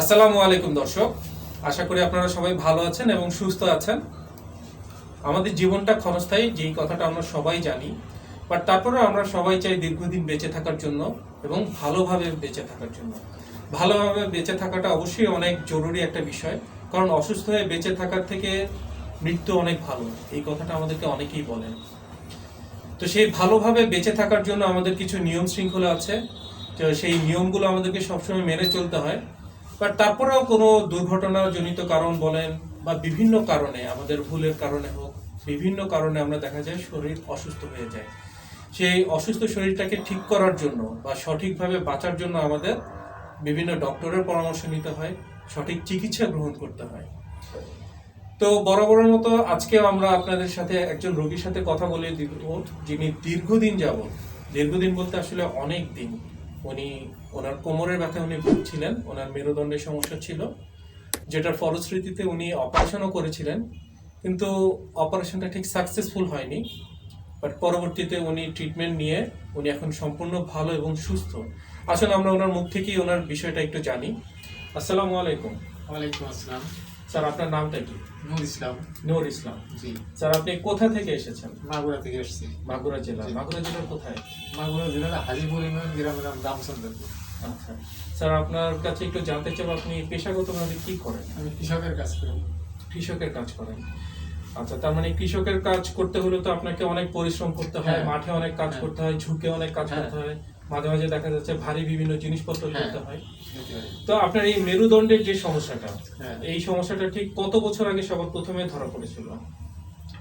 আসসালামু আলাইকুম দর্শক। আশা করি আপনারা সবাই ভালো আছেন এবং সুস্থ আছেন। আমাদের জীবনটা ক্ষণস্থায়ী, যেই কথাটা আমরা সবাই জানি। বাট তারপরেও আমরা সবাই চাই দীর্ঘদিন বেঁচে থাকার জন্য এবং ভালোভাবে বেঁচে থাকার জন্য। ভালোভাবে বেঁচে থাকাটা অবশ্যই অনেক জরুরি একটা বিষয়। কারণ অসুস্থ হয়ে বেঁচে থাকার থেকে মৃত্যু অনেক ভালো। এই কথাটা আমাদেরকে অনেকেই বলেন। তো সেই ভালোভাবে বেঁচে থাকার জন্য আমাদের কিছু নিয়ম শৃঙ্খলা আছে। তো সেই নিয়মগুলো আমাদেরকে সবসময় মেনে চলতে হয়। বাট তারপরেও কোনো দুর্ঘটনাজনিত কারণ বলেন বা বিভিন্ন কারণে, আমাদের ভুলের কারণে হোক, বিভিন্ন কারণে আমরা দেখা যায় শরীর অসুস্থ হয়ে যায়। সেই অসুস্থ শরীরটাকে ঠিক করার জন্য বা সঠিকভাবে বাঁচার জন্য আমাদের বিভিন্ন ডক্টরের পরামর্শ নিতে হয়, সঠিক চিকিৎসা গ্রহণ করতে হয়। তো বরাবরের মতো আজকেও আমরা আপনাদের সাথে একজন রোগীর সাথে কথা বলে দিব, যিনি দীর্ঘদিন যাব দীর্ঘদিন বলতে আসলে অনেক দিন, উনি ওনার কোমরের ব্যথা উনি ভুগছিলেন ওনার মেরুদণ্ডের সমস্যা ছিল যেটার ফলশ্রুতিতে উনি অপারেশনও করেছিলেন কিন্তু অপারেশনটা ঠিক সাকসেসফুল হয়নি বাট পরবর্তীতে উনি ট্রিটমেন্ট নিয়ে উনি এখন সম্পূর্ণ ভালো এবং সুস্থ। আসলে আমরা ওনার মুখ থেকেই ওনার বিষয়টা একটু জানি। আসসালামু আলাইকুম। ওয়ালাইকুম আসসালাম। স্যার আপনার নামটা কি? নূর ইসলাম। নূর ইসলাম। জি। স্যার আপনি কোথা থেকে এসেছেন? মাগুরা থেকে এসেছি। মাগুরা জেলা। মাগুরা জেলার কোথায়? মাগুরা জেলার হাজিপুর ইউনিয়ন গ্রামের নাম রামচন্দ্রপুর। আচ্ছা। স্যার আপনার কাছে একটু জানতে চাই আপনি পেশাগতভাবে কি করেন? আমি কৃষকের কাজ করি। কৃষকের কাজ করেন। আচ্ছা তার মানে কৃষকের কাজ করতে হলে তো আপনাকে অনেক পরিশ্রম করতে হয় হ্যাঁ। মাঠে অনেক কাজ হ্যাঁ। করতে হয় ঝুঁকে অনেক কাজ হ্যাঁ। করতে হয় মাঝে মাঝে দেখা যাচ্ছে ভারী বিভিন্ন জিনিসপত্র। করতে হয়। তো আপনার এই মেরুদণ্ডের যে সমস্যাটা হ্যাঁ। এই সমস্যাটা ঠিক কত বছর আগে সবার প্রথমে ধরা পড়েছিল?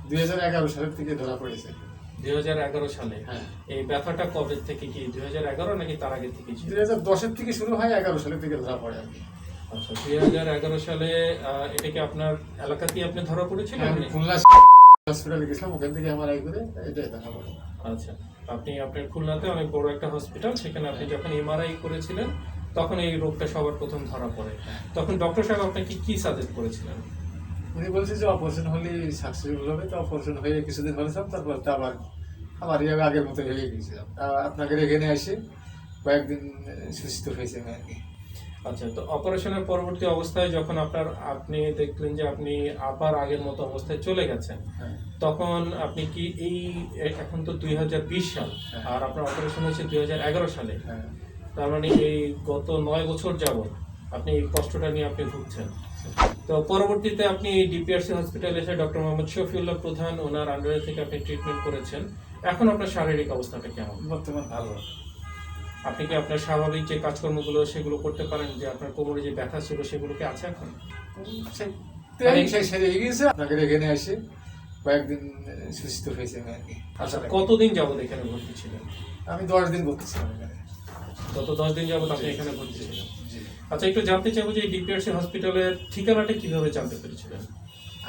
দুই হাজার এগারো সালের থেকে ধরা পড়েছে। দুই এগারো সালে। হ্যাঁ। এই ব্যথাটা কবে থেকে কি দুই হাজার এগারো নাকি তার আগে থেকে ছিল? দুই হাজার দশের থেকে শুরু হয় এগারো সালের থেকে ধরা পড়ে। আচ্ছা দুই হাজার এগারো সালে আহ, এটা কি আপনার এলাকাতেই আপনি ধরা পড়েছিলেন আমি খুলনা হসপিটালে গেছিলাম ওখান থেকে আমার এই করে এটাই ধরা পড়ে। আচ্ছা আপনি আপনার খুলনাতে অনেক বড় একটা হসপিটাল সেখানে আপনি যখন এমআরআই করেছিলেন তখন এই রোগটা সবার প্রথম ধরা পড়ে। তখন ডক্টর সাহেব আপনাকে কি সাজেস্ট করেছিলেন? উনি বলছে যে অপারেশন হলে সাকসেসফুল হবে তো অপারেশন হয়ে কিছুদিন হয়েছিলাম তারপর তো আবার আবার এইভাবে আগের মতো হয়ে গেছিলাম তা আপনাকে এখানে এসে কয়েকদিন সুস্থ হয়েছে আর কি। আচ্ছা তো অপারেশনের পরবর্তী অবস্থায় যখন আপনার আপনি দেখলেন যে আপনি আবার আগের মতো অবস্থায় চলে গেছেন হ্যাঁ। তখন আপনি কি এই এখন তো দুই হাজার বিশ সাল হ্যাঁ। আর আপনার অপারেশন হয়েছে দুই হাজার এগারো সালে। হ্যাঁ। তার মানে এই গত নয় বছর যাবত আপনি এই কষ্টটা নিয়ে আপনি ভুগছেন। তো পরবর্তীতে আপনি ডিপিআরসি হসপিটালে এসে ডক্টর মোহাম্মদ শফিউল্লাহ প্রধান ওনার আন্ডারে থেকে আপনি ট্রিটমেন্ট করেছেন। এখন আপনার শারীরিক অবস্থাটা কেমন? বর্তমান ভালো। আপনি কি আপনার স্বাভাবিক যে কাজকর্মগুলো সেগুলো করতে পারেন যে আপনার কোমরে যে ব্যথা ছিল সেগুলো কি আছে এখন? শেষ হয়ে গিয়েছে আপনাকে এখানে এসে কয়েকদিন সুস্থ হয়েছে আমি আর কি। আচ্ছা কতদিন যাবত এখানে ভর্তি ছিলেন? আমি দশ দিন বলতেছিলাম এখানে। গত দশ দিন যাবত আপনি এখানে ভর্তি ছিলেন। আচ্ছা একটু জানতে চাইব যে ডিপিআরসি হসপিটালের ঠিকানাটা কীভাবে জানতে পেরেছিলেন?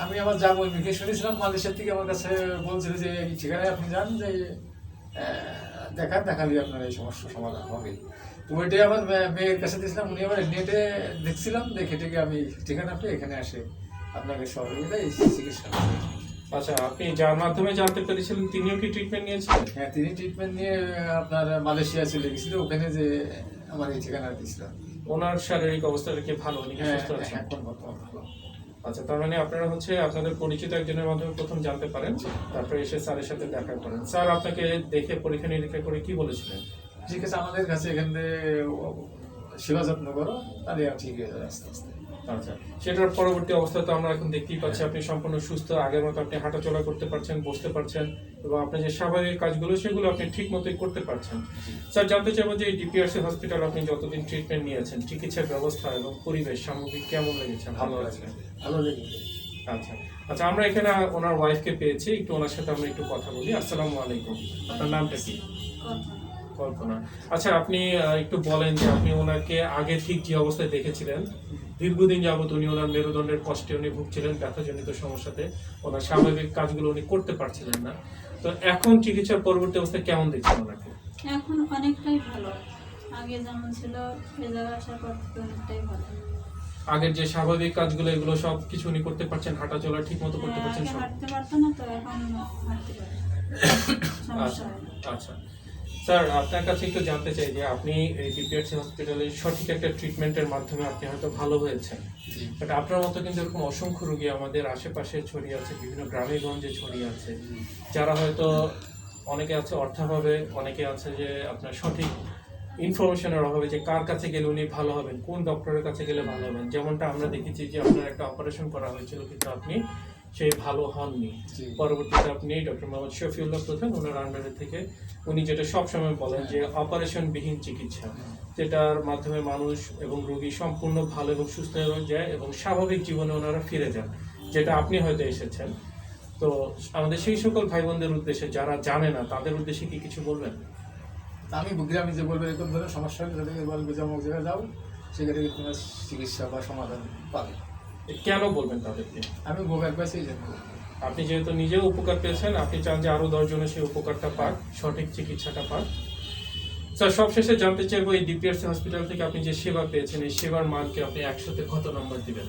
আমি আমার যাব মুখে শুনেছিলাম মালয়েশিয়ার থেকে আমার কাছে বলছিল যে এই ঠিকানায় আপনি যান যে দেখান দেখালে আপনার এই সমস্যার সমাধান হবে। তো ওইটাই আমার মেয়ের কাছে দিয়েছিলাম উনি আবার নেটে দেখছিলাম দেখে টেকে আমি ঠিকানা পেয়ে এখানে আসে আপনাকে সহযোগিতায় চিকিৎসা আচ্ছা আপনি যার মাধ্যমে জানতে পেরেছিলেন তিনিও কি ট্রিটমেন্ট নিয়েছিলেন? হ্যাঁ তিনি ট্রিটমেন্ট নিয়ে আপনার মালয়েশিয়া চলে গেছিল ওখানে যে আমার এই ঠিকানা দিয়েছিল। ওনার শারীরিক অবস্থা কি ভালো? উনি কি হ্যাঁ সুস্থ আছেন? ভালো। আচ্ছা তার মানে আপনারা হচ্ছে আপনাদের পরিচিত একজনের মাধ্যমে প্রথম জানতে পারেন তারপরে এসে স্যারের সাথে দেখা করেন। স্যার আপনাকে দেখে পরীক্ষা নিরীক্ষা করে কি বলেছিলেন? ঠিক আছে আমাদের কাছে এখান থেকে সেবা যত্ন করো তাহলে ঠিক হয়ে যাবে আস্তে আস্তে। আচ্ছা সেটার পরবর্তী অবস্থা তো আমরা এখন দেখতেই পাচ্ছি আপনি সম্পূর্ণ সুস্থ আগের মতো আপনি হাঁটাচলা করতে পারছেন বসতে পারছেন এবং আপনি যে স্বাভাবিক কাজগুলো সেগুলো আপনি ঠিক মতোই করতে পারছেন। স্যার জানতে চাইব যে এই ডিপিআরসি হসপিটাল আপনি যতদিন ট্রিটমেন্ট নিয়েছেন চিকিৎসার ব্যবস্থা এবং পরিবেশ সামগ্রিক কেমন লেগেছে? ভালো আছে ভালো লেগেছে। আচ্ছা আচ্ছা আমরা এখানে ওনার ওয়াইফকে পেয়েছি একটু ওনার সাথে আমরা একটু কথা বলি। আসসালামু আলাইকুম আপনার নামটা কি? কল্পনা। আচ্ছা আপনি একটু বলেন যে আপনি ওনাকে আগে ঠিক যে অবস্থায় দেখেছিলেন দীর্ঘদিন যাবত উনি ওনার মেরুদণ্ডের কষ্টে উনি ভুগছিলেন ব্যথাজনিত সমস্যাতে ওনার স্বাভাবিক কাজগুলো উনি করতে পারছিলেন না। তো এখন চিকিৎসার পরবর্তী অবস্থায় কেমন দেখছেন ওনাকে? এখন অনেকটাই ভালো। আগে যেমন ছিল জায়গায় আসার পর অনেকটাই ভালো। আগের যে স্বাভাবিক কাজগুলো এগুলো সব কিছু উনি করতে পারছেন হাঁটা চলা ঠিক মতো করতে হ্যাঁ, পারছেন সব? হাঁটতে পারতো না তো এখন হাঁটতে পারে। না। আচ্ছা। স্যার আপনার কাছে একটু জানতে চাই যে আপনি এই ডিপিআরসি হসপিটালে সঠিক একটা ট্রিটমেন্টের মাধ্যমে আপনি হয়তো ভালো হয়েছেন। বাট আপনার মতো কিন্তু এরকম অসংখ্য রোগী আমাদের আশেপাশে ছড়িয়ে আছে বিভিন্ন গ্রামে গঞ্জে ছড়িয়ে আছে যারা হয়তো অনেকে আছে অর্থাভাবে অনেকে আছে যে আপনার সঠিক ইনফরমেশনের অভাবে যে কার কাছে গেলে উনি ভালো হবেন কোন ডক্টরের কাছে গেলে ভালো হবেন। যেমনটা আমরা দেখেছি যে আপনার একটা অপারেশন করা হয়েছিল কিন্তু আপনি সেই ভালো হননি। পরবর্তীতে আপনি ডক্টর মোহাম্মদ শফিউল্লাহ প্রধান ওনার আন্ডারে থেকে উনি যেটা সবসময় বলেন যে অপারেশন বিহীন চিকিৎসা যেটার মাধ্যমে মানুষ এবং রোগী সম্পূর্ণ ভালো এবং সুস্থ হয়ে যায় এবং স্বাভাবিক জীবনে ওনারা ফিরে যান যেটা আপনি হয়তো এসেছেন। তো আমাদের সেই সকল ভাই বোনদের উদ্দেশ্যে যারা জানে না তাদের উদ্দেশ্যে কি কিছু বলবেন? আমি গ্রামে যে বলব এরকম ধরনের সমস্যা হলে তাদেরকে বলব যে অমুক জায়গায় যাও সেখানে চিকিৎসা বা সমাধান পাবে কেন বলবেন তাদেরকে? আমি কাছে এই জন্য আপনি যেহেতু নিজেও উপকার পেয়েছেন আপনি চান যে আরও দশজনের সেই উপকারটা পাক সঠিক চিকিৎসাটা পাক। স্যার সবশেষে জানতে চাইব এই ডিপিআরসি হসপিটাল থেকে আপনি যে সেবা পেয়েছেন এই সেবার মানকে আপনি একশোতে কত নম্বর দিবেন?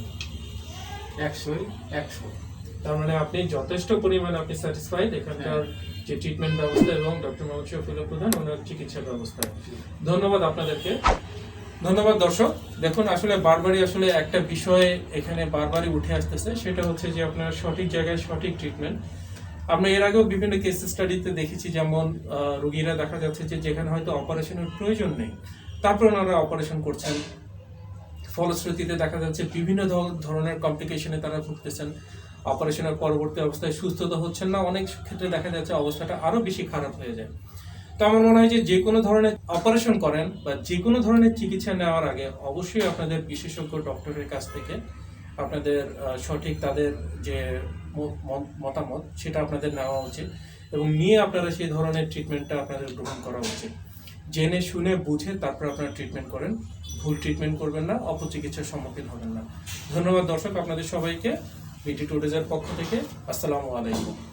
একশোই একশো। তার মানে আপনি যথেষ্ট পরিমাণে আপনি স্যাটিসফাইড এখানকার যে ট্রিটমেন্ট ব্যবস্থা এবং ডক্টর মোহাম্মদ শফিউল্লাহ প্রধান ওনার চিকিৎসা ব্যবস্থায় ধন্যবাদ আপনাদেরকে। ধন্যবাদ দর্শক। দেখুন, আসলে বারবারই আসলে একটা বিষয় এখানে বারবারই উঠে আসতেছে, সেটা হচ্ছে যে আপনার সঠিক জায়গায় সঠিক ট্রিটমেন্ট আমরা এর আগেও বিভিন্ন কেস স্টাডিতে দেখেছি, যেমন রোগীরা দেখা যাচ্ছে যে যেখানে হয়তো অপারেশনের প্রয়োজন নেই, তারপর ওনারা অপারেশন করছেন। ফলশ্রুতিতে দেখা যাচ্ছে বিভিন্ন ধরনের কমপ্লিকেশনে তারা ভুগতেছেন। অপারেশনের পরবর্তী অবস্থায় সুস্থতা হচ্ছেন না, অনেক ক্ষেত্রে দেখা যাচ্ছে অবস্থাটা আরও বেশি খারাপ হয়ে যায়। তো আমার মনে হয় যে যে কোনো ধরনের অপারেশন করেন বা যে কোনো ধরনের চিকিৎসা নেওয়ার আগে অবশ্যই আপনাদের বিশেষজ্ঞ ডক্টরের কাছ থেকে আপনাদের সঠিক তাদের যে মতামত সেটা আপনাদের নেওয়া উচিত এবং নিয়ে আপনারা সেই ধরনের ট্রিটমেন্টটা আপনাদের গ্রহণ করা উচিত। জেনে শুনে বুঝে তারপর আপনারা ট্রিটমেন্ট করেন। ভুল ট্রিটমেন্ট করবেন না, অপচিকিৎসার সম্মুখীন হবেন না। ধন্যবাদ দর্শক আপনাদের সবাইকে। বিটি টুডেজের পক্ষ থেকে আসসালামু আলাইকুম।